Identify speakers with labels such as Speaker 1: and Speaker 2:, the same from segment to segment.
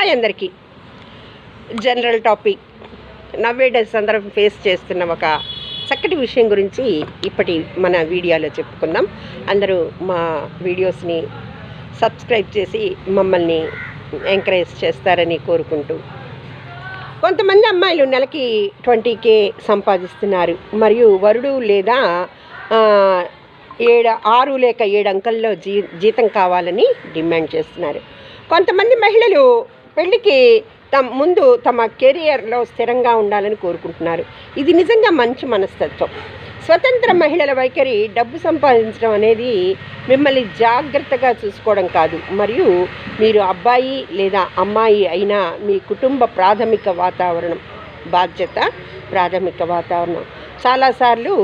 Speaker 1: Hi అందరికీ. General topic. Nowadays అందరం face చేస్తున్న ఒక చక్కటి విషయం గురించి ఇప్పటి మన వీడియోలో చెప్పుకుందాం. అందరూ మా వీడియోస్ని సబ్స్క్రైబ్ చేసి మమ్మల్ని ఎంకరేజ్ చేస్తారని కోరుకుంటూ. కొంతమంది అమ్మాయిలు నెలకి ట్వంటీ కే సంపాదిస్తున్నారు. మరియు వరుడు లేదా ఏడు ఆరు లేక ఏడు అంకల్లో జీ జీతం కావాలని డిమాండ్ చేస్తున్నారు. కొంతమంది మహిళలు పెళ్ళికి తమ ముందు తమ కెరియర్లో స్థిరంగా ఉండాలని కోరుకుంటున్నారు. ఇది నిజంగా మంచి మనస్తత్వం. స్వతంత్ర మహిళల వైఖరి డబ్బు సంపాదించడం అనేది మిమ్మల్ని జాగ్రత్తగా చూసుకోవడం కాదు. మరియు మీరు అబ్బాయి లేదా అమ్మాయి అయినా మీ కుటుంబ ప్రాథమిక వాతావరణం బాధ్యత ప్రాథమిక వాతావరణం. చాలాసార్లు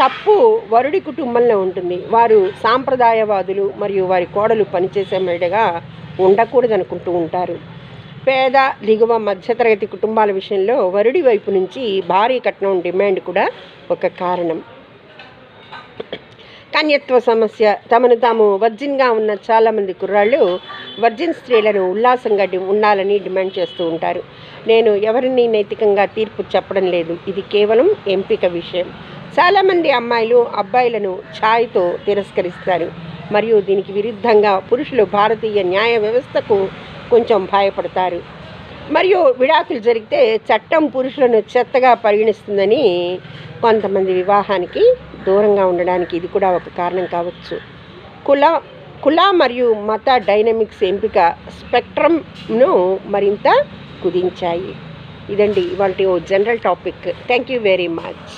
Speaker 1: తప్పు వరుడి కుటుంబంలో ఉంటుంది. వారు సాంప్రదాయవాదులు మరియు వారి కోడలు పనిచేసే మేడగా ఉండకూడదు అనుకుంటూ ఉంటారు. పేద దిగువ మధ్యతరగతి కుటుంబాల విషయంలో వరుడి వైపు నుంచి భారీ కట్నం డిమాండ్ కూడా ఒక కారణం. కన్యత్వ సమస్య తమను తాము వర్జిన్గా ఉన్న చాలామంది కుర్రాళ్ళు వర్జిన్ స్త్రీలను ఉల్లాసంగా డి ఉండాలని డిమాండ్ చేస్తూ ఉంటారు. నేను ఎవరిని నైతికంగా తీర్పు చెప్పడం లేదు. ఇది కేవలం ఎంపిక విషయం. చాలామంది అమ్మాయిలు అబ్బాయిలను ఛాయ్తో తిరస్కరిస్తారు. మరియు దీనికి విరుద్ధంగా పురుషులు భారతీయ న్యాయ వ్యవస్థకు కొంచెం భయపడతారు. మరియు విడాకులు జరిగితే చట్టం పురుషులను చెత్తగా పరిగణిస్తుందని కొంతమంది వివాహానికి దూరంగా ఉండడానికి ఇది కూడా ఒక కారణం కావచ్చు. కుల కుల మరియు మత డైనమిక్స్ ఎంపిక స్పెక్ట్రమ్ను మరింత కుదించాయి. ఇదండి ఇవాళ ఓ general topic. Thank you very much.